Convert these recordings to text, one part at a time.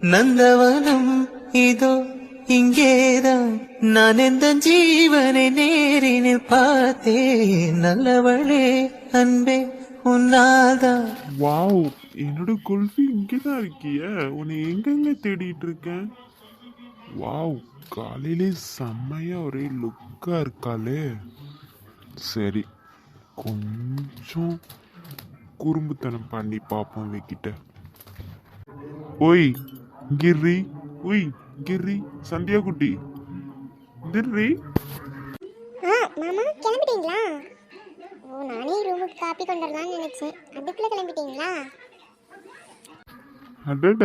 நந்தவனம் இதோ இங்கேதான். நான் எந்த ஜீவனை நேரினில் பார்த்தேன் நல்லவளே அன்பே உன்னாதான் வாவ் என்னோட குல்ஃபி இங்கேதான் இருக்கிய. உன்னை எங்கெங்க தேடிட்டு இருக்கேன்? வாவ் காலையிலே செம்மையா ஒரே லுக்கா இருக்காளே. சரி கொஞ்சம் குறும்புத்தனம் பண்ணி பார்ப்போம் வைக்கிட்ட ஓய் கிர்ரி. ஒய் கிர்ரி. சந்தியா குட்டி கிர்ரி. ஆ மாமா கிளம்பிட்டீங்களா? ஓ நானே ரூமுக்கு காப்பி கொண்டு வரலாம்னு நினைச்சேன். அதுக்குள்ள கிளம்பிட்டீங்களா? அடட.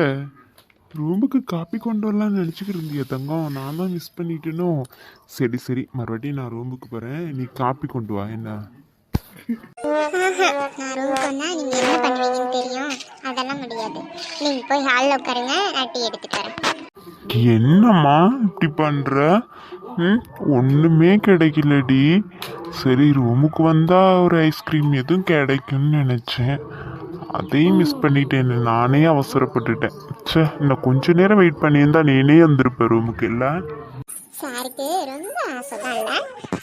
ரூமுக்கு காப்பி கொண்டு வரலாம்னு நினச்சிக்கிட்டு இருந்தியா தங்கம். நான் தான் மிஸ் பண்ணிட்டேனோ. சரி சரி. மறுபடியும் நான் ரூமுக்கு போகிறேன் நீ காப்பி கொண்டு வா என்ன? நான் ரூமுக்கு வந்தா நீங்க என்ன அதெல்லாம் முடியாது. நீங்க போய் ஹாலில் உட்காருங்க நான் டீ எடுத்துட்டு வரேன். என்னம்மா இப்படி பண்ணுற ம் ஒன்றுமே கிடைக்கலடி. சரி ரூமுக்கு வந்தால் ஒரு ஐஸ்கிரீம் எதுவும் கிடைக்கும்னு நினச்சேன். அதையும் மிஸ் பண்ணிட்டேன் நானே அவசரப்பட்டுட்டேன். ச்சே இன்னும் கொஞ்ச நேரம் வெயிட் பண்ணியிருந்தா நீனே வந்திருப்ப ரூமுக்கு இல்லை? சாருக்கு ரொம்ப ஆசை தான் இல்லை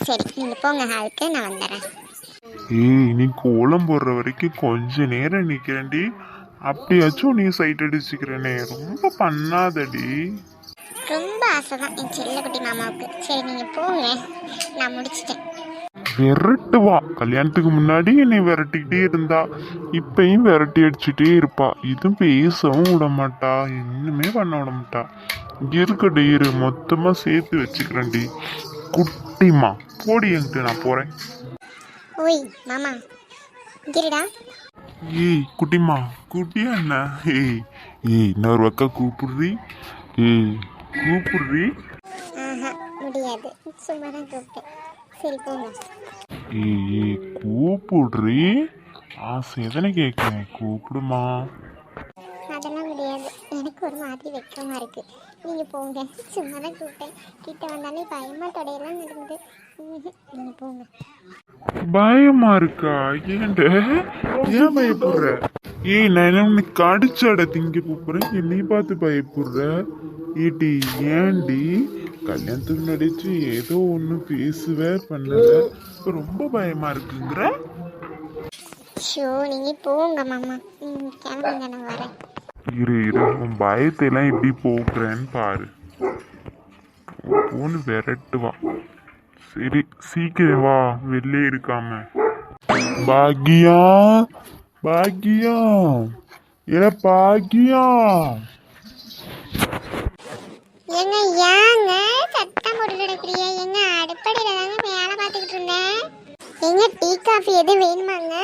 சரி நீங்க போங்க ஹாலுக்கு நான் வந்துடுறேன். ஏய் நீ கோலம் போடுற வரைக்கும் கொஞ்ச நேரம் நிக்கிறேன்டி. அப்படியாச்சும் நீ சைட் அடிச்சுக்கிறேனே. ரொம்ப பண்ணாதடி. ரொம்ப ஆசை தான் என் செல்லக்குட்டி மாமாவுக்கு. சரி நீங்க போங்க. நான் முடிச்சிட்டேன். விரட்டு வா கல்யாணத்துக்கு முன்னாடி என்னை விரட்டிக்கிட்டே இருந்தா இப்பயும் விரட்டி அடிச்சுட்டே இருப்பா. இதுவும் பேசவும் விட மாட்டா. இன்னுமே பண்ண விட மாட்டா. இருக்கடி இரு மொத்தமா சேர்த்து வச்சுக்கிறேன்டி. குட்டிமா போடி என்கிட்ட நான் போறேன். ஓய் மாமா கிரிடா. ஏய் குட்டிமா குட்டியா என்ன ஏய் ஏய் இன்னொரு பக்கா கூப்பிடுறி. ஏய் கூப்பிடுறி. ஆஹா முடியாது. சும்மா தான் கூப்பிட்டேன். சரி போங்க ஏய் கூப்பிடுறி. ஆசை எதனை கேட்குறேன் கூப்பிடுமா. ஒரு மாதிரி வெக்கமா இருக்கு. நீங்க போங்க. சும்மா தான் கூப்பிட்டேன். கிட்ட வந்தாலே பயமா தொடையெல்லாம் நடந்து. ம்ஹும். நீங்க போங்க. பயமா இருக்கா? ஏண்ட? ஏன் பயப்படுற? ஏய் நான் என்ன கடிச்சாட திங்க போறேன் என்னையும் பார்த்து பயப்படுற? ஏடி ஏண்டி கல்யாணத்துக்கு நடிச்சு ஏதோ ஒன்று பேசுவ பண்ணல. இப்ப ரொம்ப பயமா இருக்குங்கிற? ஷோ நீங்க போங்க மாமா. கிளம்புங்க நான் வரேன். இரு இரு. உன் பயத்தை எல்லாம் எப்படி போக்குறேன்னு பாரு. ஒன்று விரட்டுவா சரி சீக்கிரம் வா. வெளிலே இருக்காம. பாக்கியா பாக்கியா ஏ பாக்கியா ஏங்க ஏங்க சத்தம் போட்டு கிடக்குறிய எங்க அடுப்படையில தாங்க வேலை பார்த்துக்கிட்டு இருந்தேன். எங்க டீ காஃபி எதுவும் வேணுமாங்க?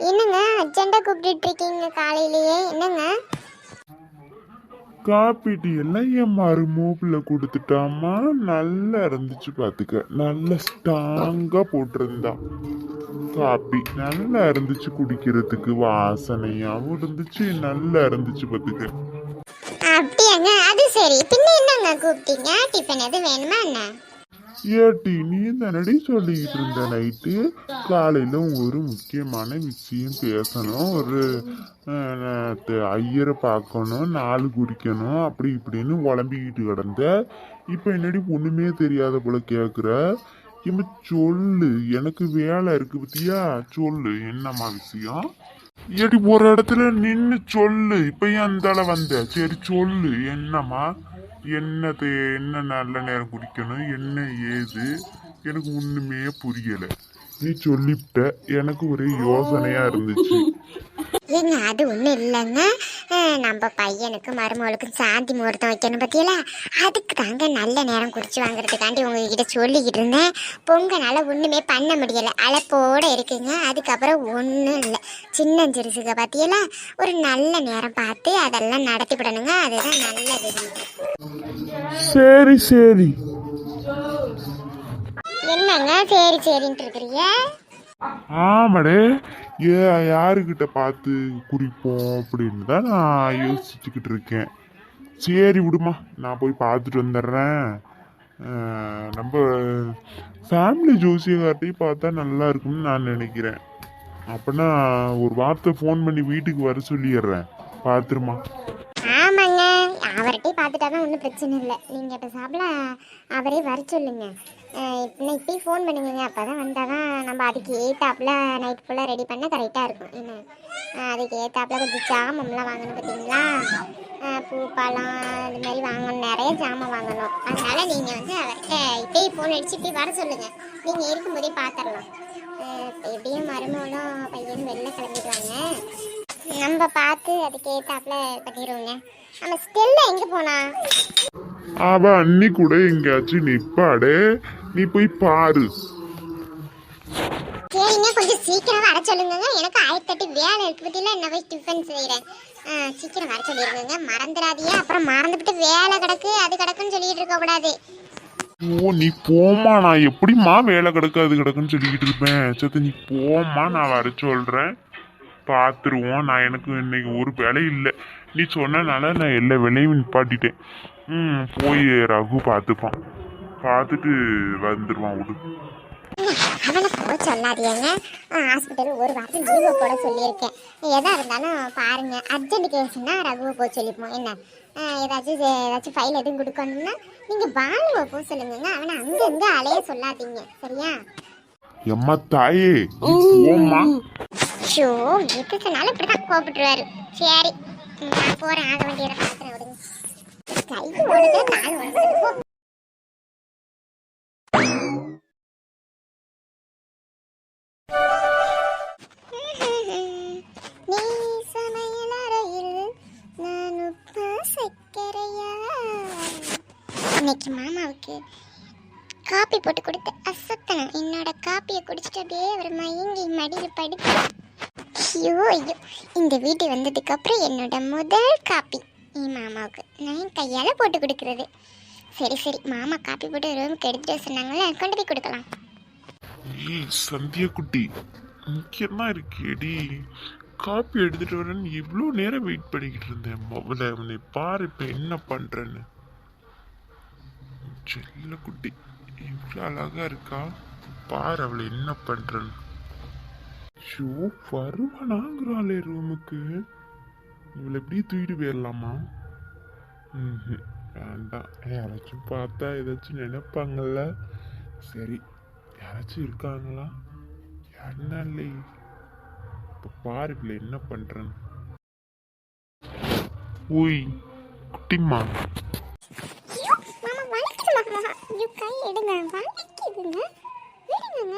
என்னங்க அர்ஜென்ட்டா கூப்பிட்டுட்டு இருக்கீங்க காலையிலேயே. என்னங்க? காப்பி டீ எல்லாம் என் மருமூப்பில் கொடுத்துட்டாமா நல்லா இருந்துச்சு பார்த்துக்க நல்லா ஸ்ட்ராங்காக போட்டிருந்தான் காப்பி நல்லா இருந்துச்சு குடிக்கிறதுக்கு. வாசனையாகவும் இருந்துச்சு. நல்லா இருந்துச்சு பார்த்துக்க அப்படியாங்க அது சரி. பின்ன என்னங்க கூப்பிட்டீங்க? டிஃபன் எது வேணுமா என்ன? ஏட்டி நீ தானடி சொல்லிக்கிட்டு இருந்த நைட்டு? காலையில் ஒரு முக்கியமான விஷயம் பேசணும். ஒரு ஐயரை பார்க்கணும் நாலு குறிக்கணும் அப்படி இப்படின்னு உழம்பிக்கிட்டு கிடந்த. இப்போ என்னடி ஒன்றுமே தெரியாத போல கேட்குற இப்போ சொல்லு. எனக்கு வேலை இருக்கு பத்தியா? சொல்லு. என்னம்மா விஷயம்? ஏடி ஒரு இடத்துல நின்னு சொல்லு. இப்ப ஏன் அந்தால வந்த. சரி சொல்லு. என்னம்மா? என்னது? என்ன நல்ல நேரம் குடிக்கணும்? என்ன ஏது? எனக்கு ஒண்ணுமே புரியல. நீ சொல்லிவிட்ட எனக்கு ஒரே யோசனையா இருந்துச்சு. ஏங்க அது ஒன்றும் இல்லைங்க. நம்ம பையனுக்கு மருமகளுக்கும் சாந்தி முகூர்த்தம் வைக்கணும் பத்தியல அதுக்கு தாங்க நல்ல நேரம் குறிச்சு வாங்குறதுக்காண்டி உங்ககிட்ட சொல்லிக்கிட்டு இருந்தேன். பொங்கனால ஒன்றுமே பண்ண முடியலை. அழைப்போட இருக்குங்க. அதுக்கப்புறம் ஒன்றும் இல்லை. சின்ன சிறுசுக பத்தியல ஒரு நல்ல நேரம் பார்த்து அதெல்லாம் நடத்தி விடணுங்க அதுதான் நல்லது சரி சரி. என்னங்க? சரி சரின்ட்டு இருக்கிறீங்க? ஆமாடே. ஏ யாருக்கிட்ட பார்த்து குறிப்போம் அப்படின்னு தான் நான் யோசிச்சுக்கிட்டு இருக்கேன். சரி விடுமா. நான் போய் பார்த்துட்டு வந்துடுறேன். நம்ம ஃபேமிலி ஜோசியக்கார்ட்டையும் பார்த்தா நல்லா இருக்கும்னு நான் நினைக்கிறேன். அப்போனா ஒரு வார்த்தை ஃபோன் பண்ணி வீட்டுக்கு வர சொல்லிடுறேன். பார்த்துருமா. ஆமாங்க பார்த்துட்டாதான் அவர்கிட்டயே பார்த்துட்டா தான் ஒன்றும் பிரச்சனை இல்லை. நீங்கள் இப்போ சாப்பிட அவரே வர சொல்லுங்க. அஹ் இப்போ இப்பயே ஃபோன் பண்ணுங்க அப்போ தான் வந்தால் தான் நம்ம அதுக்கு ஏத்தாப்பில் நைட் ஃபுல்லாக ரெடி பண்ண கரெக்டாக இருக்கும். என்ன? அதுக்கு ஏத்தாப்பில் கொஞ்சம் ஜாமம்லாம் வாங்கணும் பார்த்தீங்களா? பூ பழம் இது மாதிரி வாங்கணும். நிறைய ஜாமான் வாங்கணும். அதனால் நீங்கள் வந்து அவர்கிட்ட இப்பயே ஃபோன் அடிச்சு இப்படி வர சொல்லுங்கள் நீங்கள் இருக்கும்போதே பார்த்துடலாம் எப்படியும் மருமகளும் பையனும் வெளில கிளம்பிடுவாங்க. நம்ம பார்த்து அதுக்கு ஏத்தாப்பில் பண்ணிடுவோங்க. நம்ம ஸ்டெல்லா எங்கே போனா? அவ அன்னி கூட எங்கேயாச்சும் நிப்பாடே. நீ போய் பாரு. சரிங்க கொஞ்சம் சீக்கிரம் வர சொல்லுங்க எனக்கு ஆயிரத்தி எட்டு வேலை இருக்கு. பத்தியில என்ன போய் டிஃபன் செய்கிறேன் சீக்கிரம் வர சொல்லிடுங்க மறந்துடாதீங்க. அப்புறம் மறந்துவிட்டு வேலை கிடக்கு அது கிடக்குன்னு சொல்லிட்டு இருக்க கூடாது. ஓ நீ போம்மா. நான் எப்படிம்மா வேலை கிடக்கு அது கிடக்குன்னு சொல்லிக்கிட்டு இருப்பேன். சத்து நீ போம்மா. நான் வர சொல்றேன். பார்த்துருவோம் நான் எனக்கு இன்னைக்கு ஒரு வேலை இல்லை. நீ சொன்னனால நான் எல்லா வேலையும் நிப்பாட்டிட்டேன். ம் போய் ரகு பார்த்துப்பான். பார்த்துட்டு வந்துடுவான் விடு. அவனை போக சொல்லாதீங்க. ஹாஸ்பிட்டல் ஒரு வாரத்தில் லீவை போட சொல்லியிருக்கேன். எதா இருந்தாலும் பாருங்க. அர்ஜென்ட் கேஸ்னா ரகுவை போக சொல்லிப்போம். என்ன? ஏதாச்சும் ஏதாச்சும் ஃபைல் எதுவும் கொடுக்கணும்னா நீங்கள் பாலுவை போக சொல்லுங்க அவனை அங்கங்க அலைய சொல்லாதீங்க. சரியா? எம்மா தாயே நீ போம்மா. ஷோ எதுக்குனாலும் இப்படிதான் கோபப்பட்டுருவாரு சரி. நான் போறேன் ஆக வேண்டியதை பார்க்குறேன் விடுங்க. கால் நீ நான் இன்னைக்கு மாமாவுக்கு காப்பி போட்டு கொடுத்து அசத்தனம் என்னோட காப்பியை குடிச்சிட்டு அப்படியே ஒரு மயங்கி மடியில் படுத்து ஐயோ ஐயோ. இந்த வீட்டு வந்ததுக்கப்புறம் என்னோட முதல் காப்பி என் மாமாவுக்கு. நான் என் கையால் போட்டு கொடுக்கறது. சரி சரி. மாமா காப்பி போட்டு ரூமுக்கு எடுத்துட்டு வர சொன்னாங்களே கொண்டு போய் கொடுக்கலாம். ஏய் சந்தியா குட்டி முக்கியமாக இருக்கேடி. காப்பி எடுத்துட்டு வரேன்னு இவ்வளோ நேரம் வெயிட் பண்ணிக்கிட்டு இருந்தேன். முதல்ல அவனை பாரு இப்போ என்ன பண்ணுறேன்னு செல்ல குட்டி இவ்வளோ அழகாக இருக்கா? பாரு அவளை என்ன பண்ணுறேன்னு ஷோ வருவானாங்கிறாளே ரூமுக்கு. இவளை எப்படி தூக்கிட்டு போயிடலாமா ம் வேண்டாம். யாராச்சும் பார்த்தா ஏதாச்சும் நினைப்பாங்கல்ல. சரி யாராச்சும் இருக்காங்களா? என்ன இல்லை? இப்போ பாரு இவளை என்ன பண்ணுறேன்னு ஓய் குட்டிம்மா. கை எடுங்க. வலிக்குதுங்க. விடுங்க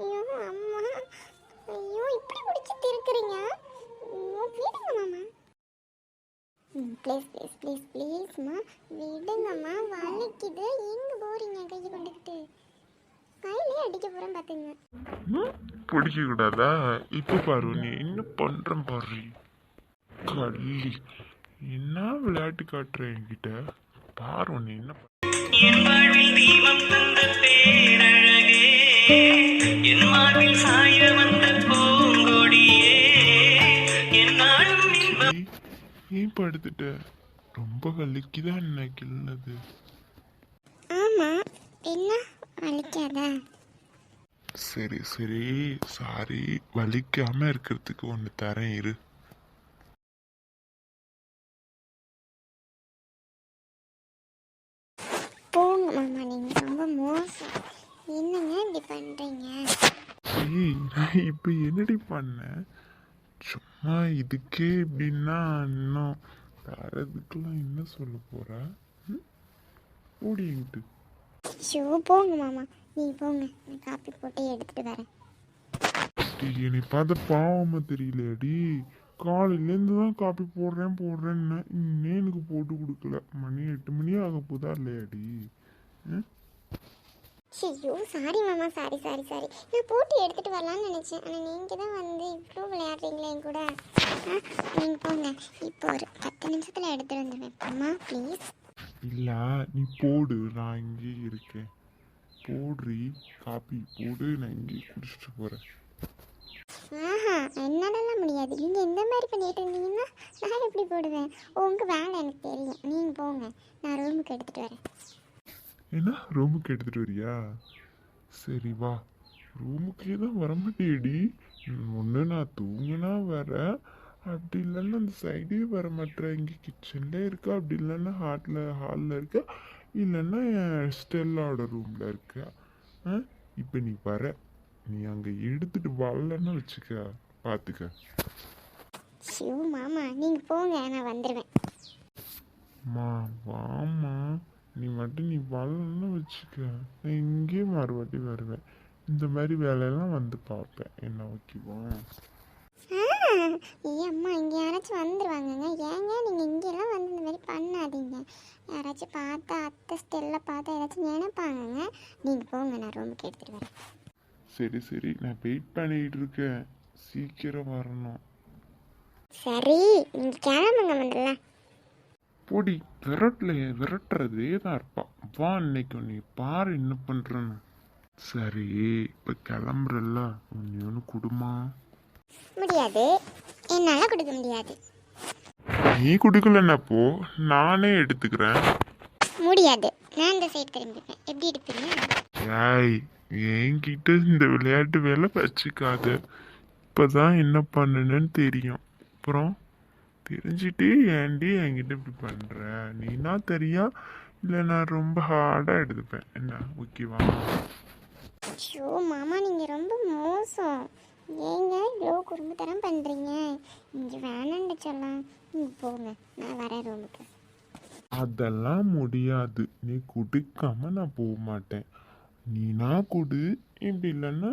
ஐயோ அம்மா. ஐயோ இப்படி பிடிச்சி திருக்குறீங்க? விடுங்க மாமா. ப்ளீஸ் ப்ளீஸ் ப்ளீஸ் ப்ளீஸ்மா விடுங்கம்மா வலிக்குது. எங்கே போறீங்க கையை கொண்டுக்கிட்டு? கையிலே அடிக்க போகிறேன் பார்த்துங்க பிடிக்க கூடாதா? இப்போ பாரு நீ என்ன பண்ணுறேன் பாரு கள்ளி. என்ன விளையாட்டு காட்டுற என்கிட்ட? பாரு நீ என்ன. என் வாழ்வில் தீபம் தந்த பேரழகே என் மார்பில் சாய வந்த படுத்துட்ட ரொம்ப வலிக்குதான் என்ன கிள்ளது ஆமாம் என்ன? வலிக்காதா? சரி சரி. சாரி வலிக்காம இருக்கிறதுக்கு ஒன்று தரேன் இரு. போங்க மாமா நீங்கள் ரொம்ப மோசம். என்னங்க இப்படி பண்ணுறீங்க ஏய் நான் இப்போ என்னடி பண்ணேன்? சும்மா இதுக்கே இப்படின்னா இன்னும் தரதுக்கெல்லாம் என்ன சொல்ல போற? ம்? ஓடிக்கிட்டு ஷோ போங்க மாமா. நீ போங்க. நான் காப்பி போட்டு எடுத்துட்டு வரேன். என்னை பார்த்த பாவமா தெரியலையாடி. காலையிலேருந்து தான் காப்பி போடுறேன் போடுறேன்னு. இன்னும் எனக்கு போட்டு கொடுக்கல. மணி எட்டு மணி ஆக போதா இல்லையாடி? ஐயோ சாரி மாமா சாரி சாரி சாரி நான் போட்டு எடுத்துட்டு வரலாம்னு நினைச்சேன். ஆனால் நீங்கள் தான் வந்து இவ்வளோ விளையாடுறீங்களே என் கூட. நீங்கள் போங்க. இப்போ ஒரு பத்து நிமிஷத்தில் எடுத்துட்டு வந்துடுவேன் அம்மா ப்ளீஸ் இல்ல நீ போடு. நான் இங்கே இருக்கேன். போடுறி காப்பி போடு. நான் இங்கே குடிச்சிட்டு போறேன். ஆஹா என்னாலலாம் முடியாது. நீங்கள் இந்த மாதிரி பண்ணிட்டு இருந்தீங்கன்னா நான் எப்படி போடுவேன்? உங்கள் வேலை எனக்கு தெரியும். நீங்கள் போங்க. நான் ரூமுக்கு எடுத்துகிட்டு வரேன். என்ன? ரூமுக்கு எடுத்துட்டு வரியா? சரி வா. ரூமுக்கே தான் வர மாட்டேடி ஒன்று நான் தூங்கினா வரேன் அப்படி இல்லைன்னா அந்த சைடே வர மாட்டேற இங்கே கிச்சனில் இருக்கா? அப்படி இல்லைன்னா ஹாட்டில் ஹாலில் இருக்கா? இல்லைன்னா ஸ்டெல்லாவோட ரூமில் இருக்கா? ஆ? இப்போ நீ வர. நீ அங்கே எடுத்துட்டு வரலன்னா வச்சுக்க. பார்த்துக்க ஷிவ மாமா நீங்கள் போங்க. நான் வந்துடுவேன் மா வாம்மா. நீ மட்டும் நீ வரலன்னு வச்சுக்க. நான் இங்கேயே மறுபடி வருவேன். இந்த மாதிரி வேலையெல்லாம் வந்து பார்ப்பேன். என்ன ஓகேவா அம்மா இங்கே யாராச்சும் வந்துடுவாங்கங்க ஏங்க நீங்கள் இங்கெல்லாம் வந்து இந்த மாதிரி பண்ணாதீங்க. யாராச்சும் பார்த்தா அத்தை ஸ்டெல்ல பார்த்தா ஏதாச்சும் நினைப்பாங்கங்க. நீங்கள் போங்க நான் ரூமுக்கு எடுத்துகிட்டு வரேன். சரி சரி. நான் வெயிட் பண்ணிட்டு இருக்கேன். சீக்கிரம் வரணும். சரி நீங்கள் கிளம்புங்க முதல்ல பொடி விரட்டல விரட்டுறதே தான் இருப்பா. வா இன்னைக்கு நீ பாரு என்ன பண்றேன்னு. சரி இப்போ கிளம்புறல்ல. நீ ஒன்று குடுமா? முடியாது. என்னால் கொடுக்க முடியாது. நீ குடிக்கலன்னா போ நானே எடுத்துக்கிறேன். முடியாது. நான் இந்த சைடு திரும்பிப்பேன் எப்படி எடுப்பீங்க? ஏய் என்கிட்ட இந்த விளையாட்டு வேலை வச்சுக்காத. இப்பதான் என்ன பண்ணுன்னு தெரியும். அப்புறம்? தெரிஞ்சுட்டு ஏன்டி என்கிட்ட இப்படி பண்ற? நீனா தெரியா? இல்லை நான் ரொம்ப ஹார்டாக எடுத்துப்பேன். என்ன? ஓகேவா ஷோ மாமா நீங்கள் ரொம்ப மோசம். ஏங்க இவ்வளோ குறும்புத்தனம் பண்ணுறீங்க இங்கே வேணான்னு சொல்லலாம் நீங்கள் போங்க. நான் வரேன் ரூமுக்கு. அதெல்லாம் முடியாது. நீ குடிக்காம நான் போக மாட்டேன். நீனா குடு. இப்படி இல்லைன்னா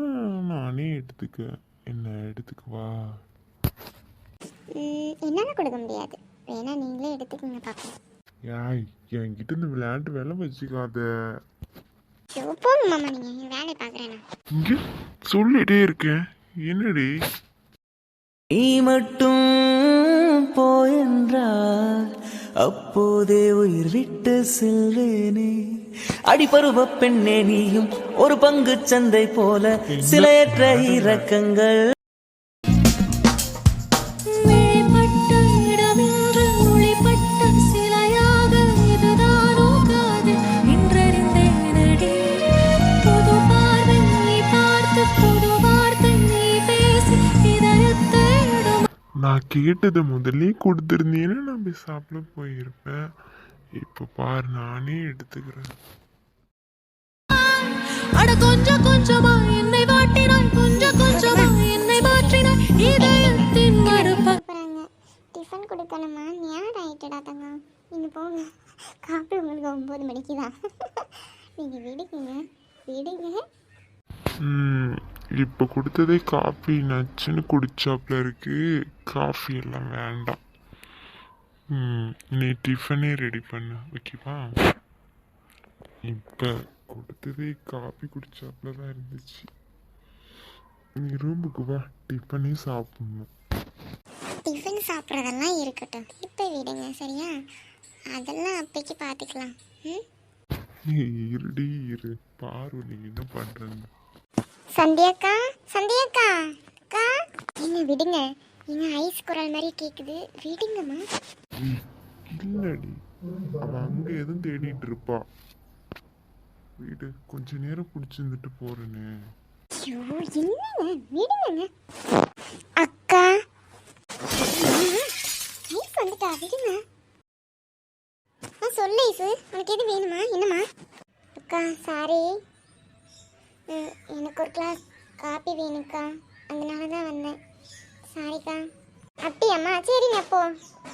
நானே எடுத்துக்க. என்ன எடுத்துக்குவா என்னால் கொடுக்க முடியாது. வேணா நீங்களே எடுத்துக்கோங்க பார்க்கலாம் ஏய் என்கிட்ட இந்த விளையாட்டு வேலை வச்சுக்காத. போங்க மாமா நீங்கள் பார்க்குறேன் நான். இங்க சொல்லிட்டே இருக்கேன். என்னடி? நீ மட்டும் போயென்றால் அப்போதே உயிர் விட்டு செல்வேனே. அடிபருவ பெண்ணே நீயும் ஒரு பங்கு சந்தை போல சிலையற்ற இறக்கங்கள். நான் கேட்டதை முதல்ல கொடுத்துருந்தீங்கன்னா நான் போய் சாப்பிட போயிருப்பேன். இப்போ பாரு நானே எடுத்துக்கிறேன். அட கொஞ்சம் கொஞ்சமா என்னை வாட்டினாய் கொஞ்சம் கொஞ்சமா என்னை மாற்றினாய். இதயத்தின் மறுப்ப போகிறாங்க டிஃபன் கொடுக்கணுமா? நேரம் ஆயிட்டுடா தங்கம் நீங்கள் போங்க. காப்பி உங்களுக்கு ஒம்பது மணிக்கு தான் நீங்கள் விடுங்க விடுங்க. இப்போ கொடுத்ததே காஃபி நச்சுன்னு குடிச்சாப்புல இருக்கு. காஃபி எல்லாம் வேண்டாம். ம், நீ டிஃபனே ரெடி பண்ணு ஓகேவா இப்போ கொடுத்ததே காஃபி குடிச்சாப்புல தான் இருந்துச்சு. நீ ரூமுக்கு வா டிஃபனே சாப்பிடணும். டிஃபன் சாப்பிட்றதெல்லாம் இருக்கட்டும். இப்போ விடுங்க சரியா? அதெல்லாம் அப்பைக்கு பார்த்துக்கலாம் ம்? இருடி இரு. பாரு நீ என்ன பண்றேன்னு. சந்தியாக்கா சந்தியாக்கா அக்கா. என்ன விடுங்க. எங்க ஐஸ் குரல் மாதிரி கேக்குது. விடுங்கம்மா. இல்லடி. அவ அங்க எதுவும் தேடிட்டு இருப்பா. வீடு கொஞ்ச நேரம் பிடிச்சிருந்துட்டு போறேன்னு ஐயோ என்னங்க? விடுங்க அக்கா. ஐஸ் வந்துட்டா. விடுங்க. சொல்லு ஐசு. உனக்கு எது வேணுமா? என்னம்மா? அக்கா சாரி எனக்கு ஒரு கிளாஸ் காப்பி வேணும்க்கா. அதனால தான் வந்தேன். சாரிக்கா அப்படியாம்மா சரிங்க அப்போ.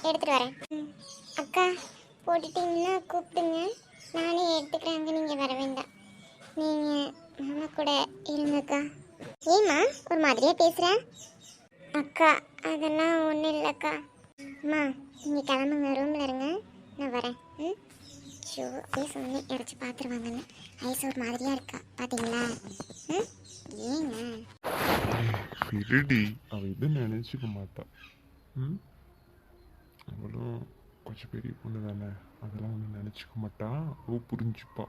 எடுத்துட்டு வரேன். ம். அக்கா போட்டுட்டீங்கன்னா கூப்பிடுங்க. நானே எடுத்துக்கிறேன். அங்கே நீங்கள் வர வேண்டாம். நீங்கள் மாமா கூட இருங்கக்கா. ஏம்மா ஒரு மாதிரியே பேசுகிறேன் அக்கா அதெல்லாம் ஒன்றும் இல்லைக்கா. அம்மா நீங்கள் கிளம்புங்க. ரூமில் இருங்க. நான் வரேன். ம்? ஷோ அப்படியே சொன்னேன் யாராச்சும் பார்த்துருவாங்கன்னு ஐஸ் ஒரு மாதிரியாக இருக்கா பார்த்தீங்களா ம்? ஏங்க? விடுடி அவ எதுவும் நினைச்சுக்க மாட்டா. ம்? அவளும் கொஞ்சம் பெரிய பொண்ணு தானே அதெல்லாம் ஒன்றும் நினச்சிக்க மாட்டா. அவ புரிஞ்சுப்பா.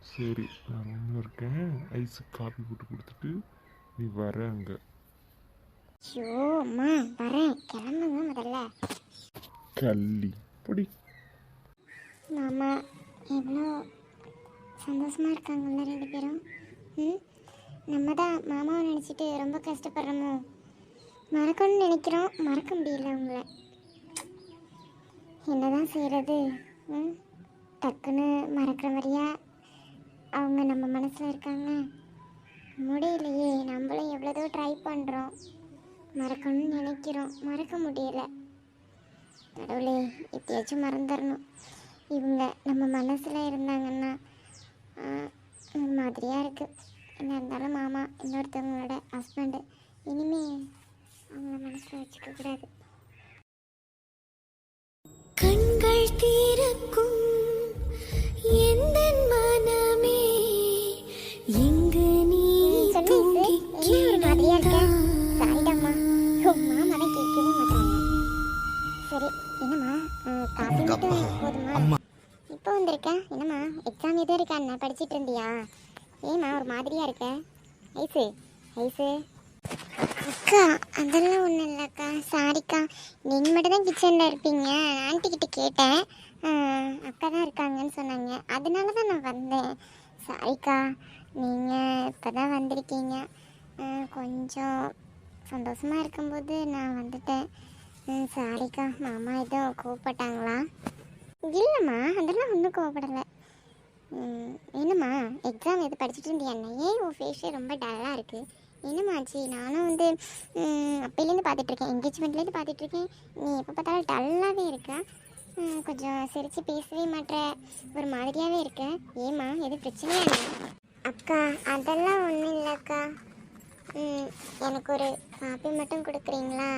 சரி நான் ரூமில் இருக்கேன். ஐஸுக்கு காப்பி போட்டு கொடுத்துட்டு நீ வர அங்கே. ஷோ அம்மா வரேன். கிளம்புங்க முதல்ல. கள்ளி. பொடி. மாமா எவ்வளோ சந்தோஷமாக இருக்காங்கல்ல ரெண்டு பேரும். ம்? நம்ம தான் மாமாவை நினச்சிட்டு ரொம்ப கஷ்டப்படுறோமோ? மறக்கணும்னு நினைக்கிறோம். மறக்க முடியல உங்களை என்னதான் செய்கிறது ம்? டக்குன்னு மறக்கிற மாதிரியா அவங்க நம்ம மனசில் இருக்காங்க? முடியலையே. நம்மளும் எவ்வளோதோ ட்ரை பண்ணுறோம் மறக்கணும்னு நினைக்கிறோம். மறக்க முடியல. கடவுளே எப்பயாச்சும் மறந்துடணும். இவங்க நம்ம மனசில் இருந்தாங்கன்னா ஆ, ஒரு மாதிரியாக இருக்குது என்ன இருந்தாலும் மாமா இன்னொருத்தவங்களோட ஹஸ்பண்டு இனிமே அவங்கள மனசில் வச்சுக்க கூடாது. கண்கள் தீரக்கும் வந்திருக்கீங்க கொஞ்சம் சந்தோஷமாக இருக்கும்போது நான் வந்துட்டேன். சாரிக்கா. மாமா எதுவும் கோவப்பட்டாங்களா? இல்லைம்மா அதெல்லாம் ஒன்றும் கோவப்படலை. என்னம்மா எக்ஸாம் எது படிச்சுட்டு இருந்தியா? ஏன் உன் ஃபேஸே ரொம்ப டல்லாக இருக்குது என்னம்மா நானும் வந்து அப்போலேருந்து அப்பையிலேருந்து பார்த்துட்ருக்கேன் என்கேஜ்மெண்ட்லேருந்து பார்த்துட்ருக்கேன் நீ எப்போ பார்த்தாலும் டல்லாகவே இருக்கா. கொஞ்சம் சிரித்து பேசவே மாட்டேற. ஒரு மாதிரியாகவே இருக்க. ஏம்மா எது பிரச்சனையா? இல்லை அக்கா அதெல்லாம் ஒன்றும் இல்லைக்கா. எனக்கு ஒரு காப்பி மட்டும் கொடுக்குறீங்களா?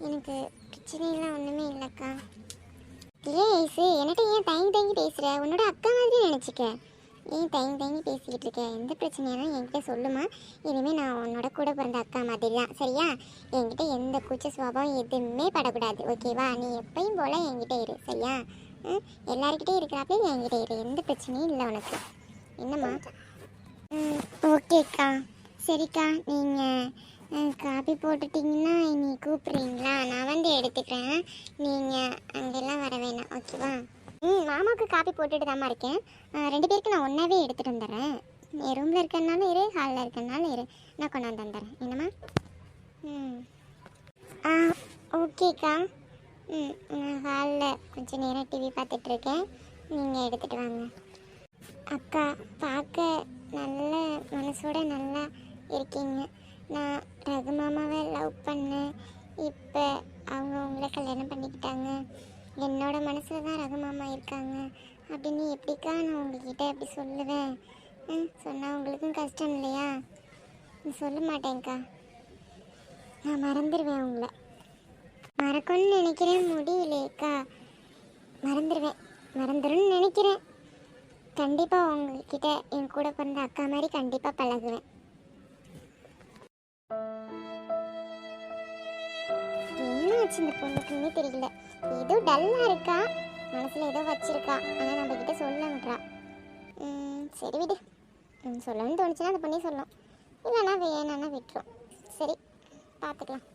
எனக்கு பிரச்சனையெல்லாம் ஒன்றுமே இல்லைக்கா. ஏன் ஏசு என்கிட்ட ஏன் தயங்கி தயங்கி பேசுகிற உன்னோட அக்கா மாதிரி நினச்சிக்க. ஏன் தயங்கி தயங்கி பேசிக்கிட்டு இருக்கேன் எந்த பிரச்சனையாலும் என்கிட்ட சொல்லுமா. இனிமேல் நான் உன்னோட கூட பிறந்த அக்கா மாதிரி தான் சரியா? என்கிட்ட எந்த கூச்ச சுவாபம் எதுவுமே படக்கூடாது ஓகேவா? நீ எப்பயும் போல் என்கிட்ட இரு சரியா? ம், இருக்கிறாப்பே என்கிட்ட இரு. எந்த பிரச்சனையும் இல்லை உனக்கு. என்னம்மா? ஓகேக்கா. சரிக்கா நீங்கள் காப்பி போட்டுட்டிங்கன்னா நீ கூப்பிட்றீங்களா? நான் வந்து எடுத்துக்கிறேன். நீங்கள் அங்கெல்லாம் வர வேணாம் ஓகேவா? ம் மாமாவுக்கு காப்பி போட்டுட்டு தாம்மா இருக்கேன். ரெண்டு பேருக்கு நான் ஒன்றாவே எடுத்துகிட்டு வந்துடுறேன். என் ரூமில் இருக்கனாலும் இரு ஹாலில் இருக்கனாலும் இரு. நான் கொண்டாந்து வந்துடுறேன் என்னம்மா? ம். ஆ ஓகேக்கா. ம் நான் ஹாலில் கொஞ்சம் நேரம் டிவி பார்த்துட்ருக்கேன் நீங்கள் எடுத்துகிட்டு வாங்க. அக்கா பார்க்க நல்ல மனசோட நல்லா இருக்கீங்க. நான் ரகு மாமாவை லவ் பண்ணேன். இப்போ அவங்க உங்களை கல்யாணம் பண்ணிக்கிட்டாங்க. என்னோட மனசில் தான் ரகு மாமா இருக்காங்க. அப்படின்னு எப்படிக்கா நான் உங்ககிட்ட எப்படி சொல்லுவேன்? சொன்னால் உங்களுக்கும் கஷ்டம் இல்லையா? நீ சொல்ல மாட்டேன்க்கா. நான் மறந்துடுவேன் உங்களை. மறக்கணும்னு நினைக்கிறேன் முடியலையேக்கா. மறந்துடுவேன் மறந்துடும்னு நினைக்கிறேன். கண்டிப்பாக உங்ககிட்ட என் கூட பிறந்த அக்கா மாதிரி கண்டிப்பாக பழகுவேன். என்ன ஆச்சு இந்த பொண்ணுக்குன்னே தெரியல. ஏதோ டல்லாக இருக்கா? மனசில் ஏதோ வச்சிருக்கா. ஆனால் நம்ம கிட்ட சொல்லன்றா சரி விடு. சொல்லணும்னு தோணுச்சுன்னா அந்த பொண்ணே சொல்லும். இல்லைன்னா வேணான்னா விட்டுரும். சரி பார்த்துக்கலாம்